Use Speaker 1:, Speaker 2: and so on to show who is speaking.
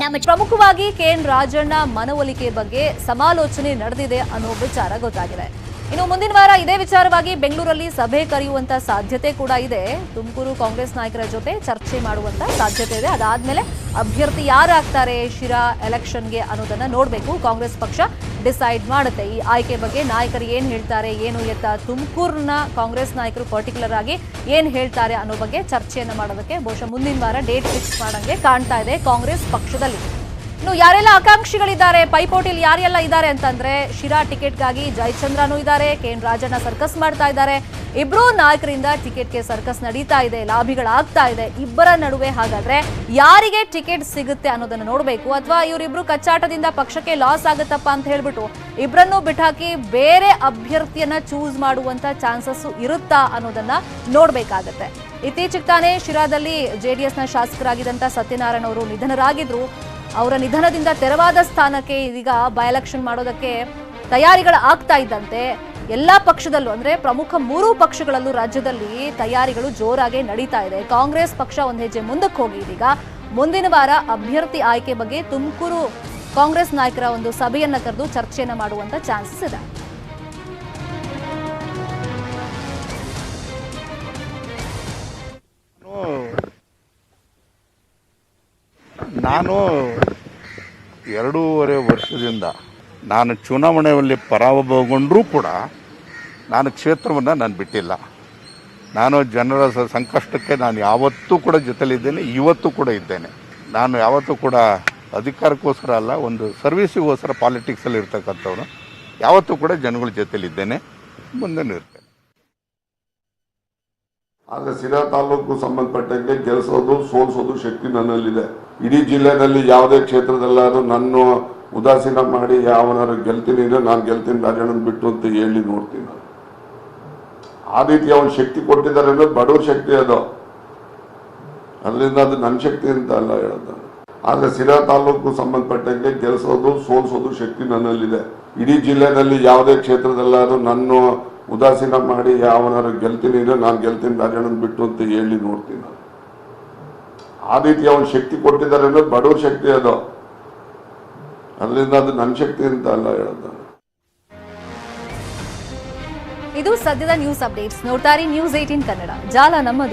Speaker 1: ನಮ್ಮ
Speaker 2: ಪ್ರಮುಖವಾಗಿ K N Rajanna ಮನವೊಲಿಕೆ ಬಗ್ಗೆ ಸಮಾಲೋಚನೆ ನಡೆದಿದೆ ಅನ್ನೋ ವಿಚಾರ ಗೊತ್ತಾಗಿದೆ. ಇನ್ನು ಮುಂದಿನ ವಾರ ಇದೇ ವಿಚಾರವಾಗಿ ಬೆಂಗಳೂರಲ್ಲಿ ಸಭೆ ಕರೆಯುವಂತ ಸಾಧ್ಯತೆ ಕೂಡ ಇದೆ. ತುಮಕೂರು ಕಾಂಗ್ರೆಸ್ ನಾಯಕರ ಜೊತೆ ಚರ್ಚೆ ಮಾಡುವಂತ ಸಾಧ್ಯತೆ ಇದೆ. ಅದಾದ್ಮೇಲೆ ಅಭ್ಯರ್ಥಿ ಯಾರಾಗ್ತಾರೆ ಶಿರಾ ಎಲೆಕ್ಷನ್ಗೆ ಅನ್ನೋದನ್ನ ನೋಡಬೇಕು. ಕಾಂಗ್ರೆಸ್ ಪಕ್ಷ ಡಿಸೈಡ್ ಮಾಡುತ್ತೆ. ಈ ಆಯ್ಕೆ ಬಗ್ಗೆ ನಾಯಕರು ಏನ್ ಹೇಳ್ತಾರೆ, ಏನು ಎತ್ತ, ತುಮಕೂರಿನ ಕಾಂಗ್ರೆಸ್ ನಾಯಕರು ಪರ್ಟಿಕ್ಯುಲರ್ ಆಗಿ ಏನ್ ಹೇಳ್ತಾರೆ ಅನ್ನೋ ಬಗ್ಗೆ ಚರ್ಚೆಯನ್ನು ಮಾಡೋದಕ್ಕೆ ಬಹುಶಃ ಮುಂದಿನ ವಾರ ಡೇಟ್ ಫಿಕ್ಸ್ ಮಾಡಂಗೆ ಕಾಣ್ತಾ ಇದೆ ಕಾಂಗ್ರೆಸ್ ಪಕ್ಷದಲ್ಲಿ. ಇನ್ನು ಯಾರೆಲ್ಲ ಆಕಾಂಕ್ಷಿಗಳಿದ್ದಾರೆ? ಪೈಪೋಟಿಲಿ ಯಾರೆಲ್ಲ ಇದ್ದಾರೆ ಅಂತಂದ್ರೆ ಶಿರಾ ಟಿಕೆಟ್ಗಾಗಿ ಜಯಚಂದ್ರನೂ ಇದ್ದಾರೆ, ಕೆ ಎನ್ ರಾಜಣ್ಣ ಸರ್ಕಸ್ ಮಾಡ್ತಾ ಇದ್ದಾರೆ. ಇಬ್ರು ನಾಯಕರಿಂದ ಟಿಕೆಟ್ಗೆ ಸರ್ಕಸ್ ನಡೀತಾ ಇದೆ, ಲಾಭಿಗಳಾಗ್ತಾ ಇದೆ. ಇಬ್ಬರ ನಡುವೆ ಹಾಗಾದ್ರೆ ಯಾರಿಗೆ ಟಿಕೆಟ್ ಸಿಗುತ್ತೆ ಅನ್ನೋದನ್ನ ನೋಡಬೇಕು. ಅಥವಾ ಇವರಿಬ್ರು ಕಚ್ಚಾಟದಿಂದ ಪಕ್ಷಕ್ಕೆ ಲಾಸ್ ಆಗುತ್ತಪ್ಪ ಅಂತ ಹೇಳ್ಬಿಟ್ಟು ಇಬ್ಬರನ್ನು ಬಿಟ್ಟಾಕಿ ಬೇರೆ ಅಭ್ಯರ್ಥಿಯನ್ನ ಚೂಸ್ ಮಾಡುವಂತ ಚಾನ್ಸಸ್ ಇರುತ್ತಾ ಅನ್ನೋದನ್ನ ನೋಡ್ಬೇಕಾಗತ್ತೆ. ಇತ್ತೀಚೆಗೆ ತಾನೇ ಶಿರಾದಲ್ಲಿ ಜೆಡಿಎಸ್ನ ಶಾಸಕರಾಗಿದ್ದಂಥ ಸತ್ಯನಾರಾಯಣ ಅವರು ನಿಧನರಾಗಿದ್ರು. ಅವರ ನಿಧನದಿಂದ ತೆರವಾದ ಸ್ಥಾನಕ್ಕೆ ಇದೀಗ ಬೈ ಎಲೆಕ್ಷನ್ ಮಾಡೋದಕ್ಕೆ ತಯಾರಿಗಳು ಆಗ್ತಾ ಇದ್ದಂತೆ ಎಲ್ಲ ಪಕ್ಷದಲ್ಲೂ, ಅಂದ್ರೆ ಪ್ರಮುಖ ಮೂರು ಪಕ್ಷಗಳಲ್ಲೂ ರಾಜ್ಯದಲ್ಲಿ ತಯಾರಿಗಳು ಜೋರಾಗಿ ನಡೀತಾ ಇದೆ. ಕಾಂಗ್ರೆಸ್ ಪಕ್ಷ ಒಂದು ಹೆಜ್ಜೆ ಮುಂದಕ್ಕೆ ಹೋಗಿ ಇದೀಗ. ಮುಂದಿನ ವಾರ ಅಭ್ಯರ್ಥಿ ಆಯ್ಕೆ ಬಗ್ಗೆ ತುಮಕೂರು ಕಾಂಗ್ರೆಸ್ ನಾಯಕರ ಒಂದು ಸಭೆಯನ್ನ ಕರೆದು ಚರ್ಚೆಯನ್ನ ಮಾಡುವಂತ ಚಾನ್ಸಸ್ ಇದೆ.
Speaker 3: ನಾನು ಎರಡೂವರೆ ವರ್ಷದಿಂದ ನಾನು ಚುನಾವಣೆಯಲ್ಲಿ ಪರಾಭವಗೊಂಡರೂ ಕೂಡ ನಾನು ಕ್ಷೇತ್ರವನ್ನು ನಾನು ಬಿಟ್ಟಿಲ್ಲ. ನಾನು ಜನರ ಸಂಕಷ್ಟಕ್ಕೆ ನಾನು ಯಾವತ್ತೂ ಕೂಡ ಜೊತೆಲಿದ್ದೇನೆ ಇವತ್ತು ಕೂಡ ಇದ್ದೇನೆ. ನಾನು ಯಾವತ್ತೂ ಕೂಡ ಅಧಿಕಾರಕ್ಕೋಸ್ಕರ ಅಲ್ಲ, ಒಂದು ಸರ್ವಿಸಿಗೋಸ್ಕರ ಪಾಲಿಟಿಕ್ಸಲ್ಲಿ ಇರ್ತಕ್ಕಂಥವನು. ಯಾವತ್ತೂ ಕೂಡ ಜನಗಳ ಜೊತೆಲಿದ್ದೇನೆ ಮುಂದೆ ಇರ್ತೇನೆ
Speaker 4: ಆದ್ರೆ ಸಿರಾ ತಾಲೂಕು ಸಂಬಂಧಪಟ್ಟಂಗೆ ಗೆಲ್ಸೋದು, ಸೋಲ್ಸೋದು ಶಕ್ತಿ ನನ್ನಲ್ಲಿದೆ. ಇಡೀ ಜಿಲ್ಲೆನಲ್ಲಿ ಯಾವುದೇ ಕ್ಷೇತ್ರದಲ್ಲಾದರೂ ನನ್ನ ಉದಾಸೀನ ಮಾಡಿ ಯಾವನಾದ್ರೂ ಗೆಲ್ತೀನಿ ಅಂದ್ರೆ ನಾನು ಗೆಲ್ತೀನಿ, ರಾಜಣ್ಣನ ಬಿಟ್ಟು ಅಂತ ಹೇಳಿ ನೋಡ್ತೀನಿ ನಾನು. ಆ ರೀತಿ ಅವನು ಶಕ್ತಿ ಕೊಟ್ಟಿದ್ದಾರೆ ಅಂದರೆ ಬಡವ್ರ ಶಕ್ತಿ ಅದು. ಅದರಿಂದ ಅದು ನನ್ನ ಶಕ್ತಿ ಅಂತ ಅಲ್ಲ ಹೇಳೋದು ನಾನು. ಆದ್ರೆ ಸಿರಾ ತಾಲೂಕು ಸಂಬಂಧಪಟ್ಟಂಗೆ ಗೆಲ್ಸೋದು, ಸೋಲ್ಸೋದು ಶಕ್ತಿ ನನ್ನಲ್ಲಿದೆ. ಇಡೀ ಜಿಲ್ಲೆನಲ್ಲಿ ಯಾವುದೇ ಕ್ಷೇತ್ರದಲ್ಲಾದರೂ ನನ್ನ ಉದಾಸೀನ ಮಾಡಿ ಯಾವನಾರು ಗೆಲ್ತೀನಿ ಇದ್ರೆ ನಾನು ಗೆಲ್ತೀನಿ, ರಾಜಣ್ಣನ ಬಿಟ್ಟು ಅಂತ ಹೇಳಿ ನೋಡ್ತೀನಿ ಆ ರೀತಿ ಅವನ್ ಶಕ್ತಿ ಕೊಟ್ಟಿದ್ದಾರೆ ಅಂದ್ರೆ ಬಡವ್ರ ಶಕ್ತಿ ಅದು. ಅದರಿಂದ ಅದು ನನ್ನ ಶಕ್ತಿ ಅಂತ ಅಲ್ಲ ಹೇಳೋದು
Speaker 2: ಇದು ಸದ್ಯದ ನ್ಯೂಸ್ ಅಪ್ಡೇಟ್ಸ್ ನೋಡ್ತಾರೆ ನ್ಯೂಸ್ ಏಟೀನ್ ಕನ್ನಡ. ಜಾಲ ನಮ್ಮದು.